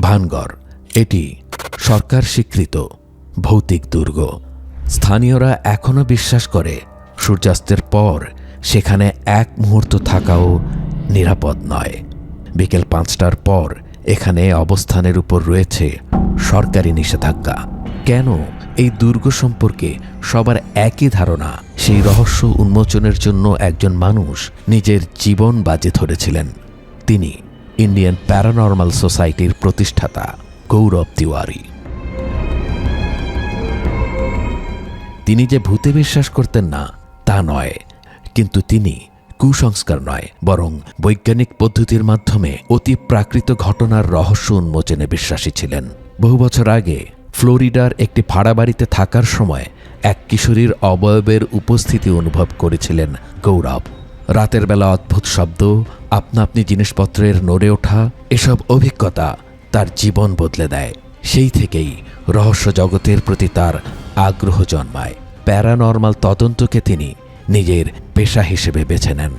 ভানগড়। এটি সরকার স্বীকৃত ভৌতিক দুর্গ। স্থানীয়রা এখনও বিশ্বাস করে সূর্যাস্তের পর সেখানে এক মুহূর্ত থাকাও নিরাপদ নয়। বিকেল পাঁচটার পর এখানে অবস্থানের উপর রয়েছে সরকারি নিষেধাজ্ঞা। কেন এই দুর্গ সম্পর্কে সবার একই ধারণা? সেই রহস্য উন্মোচনের জন্য একজন মানুষ নিজের জীবন বাজে ধরেছিলেন। তিনি ইন্ডিয়ান প্যারানর্মাল সোসাইটির প্রতিষ্ঠাতা গৌরব তিওয়ারি। তিনি যে ভূতে বিশ্বাস করতেন না, তা নয়, কিন্তু তিনি কুসংস্কার নয়, বরং বৈজ্ঞানিক পদ্ধতির মাধ্যমে অতি প্রাকৃত ঘটনার রহস্য উন্মোচনে বিশ্বাসী ছিলেন। বহু বছর আগে ফ্লোরিডার একটি ভাড়া বাড়িতে থাকার সময় এক কিশোরীর অবয়বের উপস্থিতি অনুভব করেছিলেন গৌরব। রাতের বেলা অদ্ভুত শব্দ আপনা আপনি জিনিসপত্রের নড়ে ওঠা এসব অভিজ্ঞতা তার জীবন বদলে দেয়। সেই থেকেই রহস্য জগতের প্রতি তার আগ্রহ জন্মায়। প্যারানর্মাল তদন্তকে তিনি নিজের পেশা হিসেবে বেছে নেন।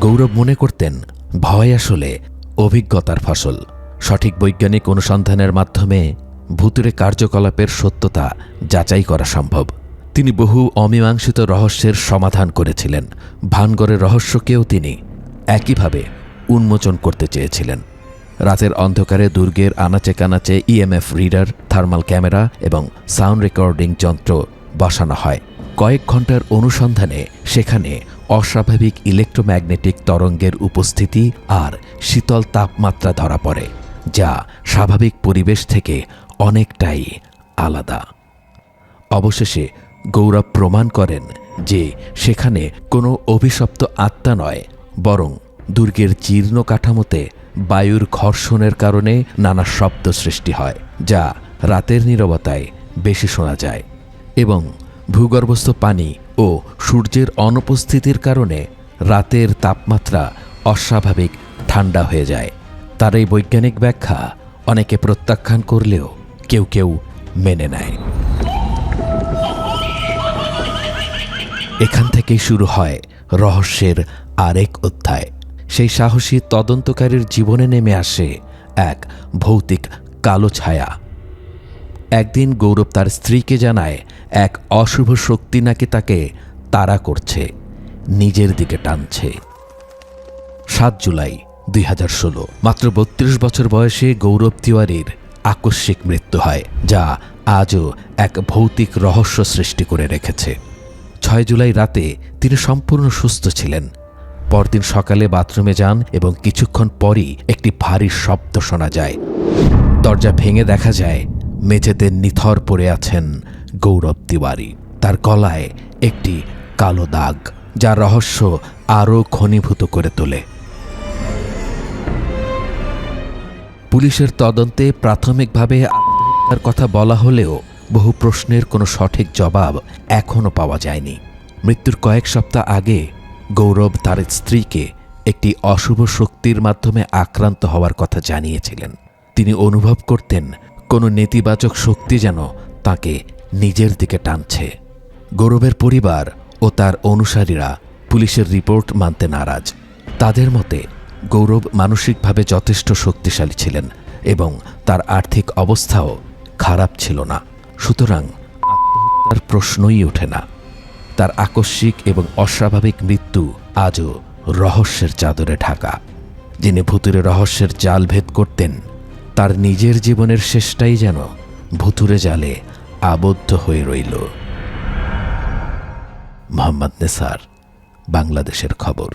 গৌরব মনে করতেন, ভয় আসলে অভিজ্ঞতার ফসল। সঠিক বৈজ্ঞানিক অনুসন্ধানের মাধ্যমে ভূতুরে কার্যকলাপের সত্যতা যাচাই করা সম্ভব। তিনি বহু অমীমাংসিত রহস্যের সমাধান করেছিলেন। ভানগড়ের রহস্যকেও তিনি একইভাবে উন্মোচন করতে চেয়েছিলেন। রাতের অন্ধকারে দুর্গের আনাচে কানাচে ইএমএফ রিডার, থার্মাল ক্যামেরা এবং সাউন্ড রেকর্ডিং যন্ত্র বসানো হয়। কয়েক ঘণ্টার অনুসন্ধানে সেখানে অস্বাভাবিক ইলেকট্রোম্যাগনেটিক তরঙ্গের উপস্থিতি আর শীতল তাপমাত্রা ধরা পড়ে, যা স্বাভাবিক পরিবেশ থেকে অনেকটাই আলাদা। অবশেষে গৌরব প্রমাণ করেন যে সেখানে কোনো অভিশপ্ত আত্মা নয়, বরং দুর্গের জীর্ণ কাঠামোতে বায়ুর ঘর্ষণের কারণে নানা শব্দ সৃষ্টি হয়, যা রাতের নীরবতায় বেশি শোনা যায়। এবং ভূগর্ভস্থ পানি ও সূর্যের অনুপস্থিতির কারণে রাতের তাপমাত্রা অস্বাভাবিক ঠান্ডা হয়ে যায়। তার এই বৈজ্ঞানিক ব্যাখ্যা অনেকে প্রত্যাখ্যান করলেও কেউ কেউ মেনে নেয়। এখান থেকেই শুরু হয় রহস্যের আরেক অধ্যায়। সেই সাহসী তদন্তকারীর জীবনে নেমে আসে এক ভৌতিক কালো ছায়া। একদিন গৌরব তার স্ত্রীকে জানায়, এক অশুভ শক্তি নাকি তাকে তাড়া করছে, নিজের দিকে টানছে। সাত জুলাই দুই হাজার ষোলো, মাত্র বত্রিশ বছর বয়সে গৌরব তিওয়ারির আকস্মিক মৃত্যু হয়, যা আজও এক ভৌতিক রহস্য সৃষ্টি করে রেখেছে। ছয় জুলাই রাতে তিনি সম্পূর্ণ সুস্থ ছিলেন। পরদিন সকালে বাথরুমে যান এবং কিছুক্ষণ পরই একটি ভারী শব্দ শোনা যায়। দরজা ভেঙে দেখা যায়, মেঝেতে নিথর পড়ে আছেন গৌরব তিওয়ারি। তার গলায় একটি কালো দাগ যা রহস্য আরও ঘনীভূত করে তোলে। পুলিশের তদন্তে প্রাথমিকভাবে আত্মহত্যার কথা বলা হলেও বহু প্রশ্নের কোনো সঠিক জবাব এখনও পাওয়া যায়নি। মৃত্যুর কয়েক সপ্তাহ আগে গৌরব তার স্ত্রীকে একটি অশুভ শক্তির মাধ্যমে আক্রান্ত হওয়ার কথা জানিয়েছিলেন। তিনি অনুভব করতেন কোনো নেতিবাচক শক্তি যেন তাকে নিজের দিকে টানছে। গৌরবের পরিবার ও তার অনুসারীরা পুলিশের রিপোর্ট মানতে নারাজ। তাদের মতে, গৌরব মানসিকভাবে যথেষ্ট শক্তিশালী ছিলেন এবং তার আর্থিক অবস্থাও খারাপ ছিল না। সুতরাং আত্মহত্যার প্রশ্নই ওঠে না। তার আকস্মিক এবং অস্বাভাবিক মৃত্যু আজও রহস্যের চাদরে ঢাকা। যিনি ভুতুরে রহস্যের জাল ভেদ করতেন, তার নিজের জীবনের শেষটাই যেন ভুতুরে জালে আবদ্ধ হয়ে রইল। মোহাম্মদ নেসার, বাংলাদেশের খবর।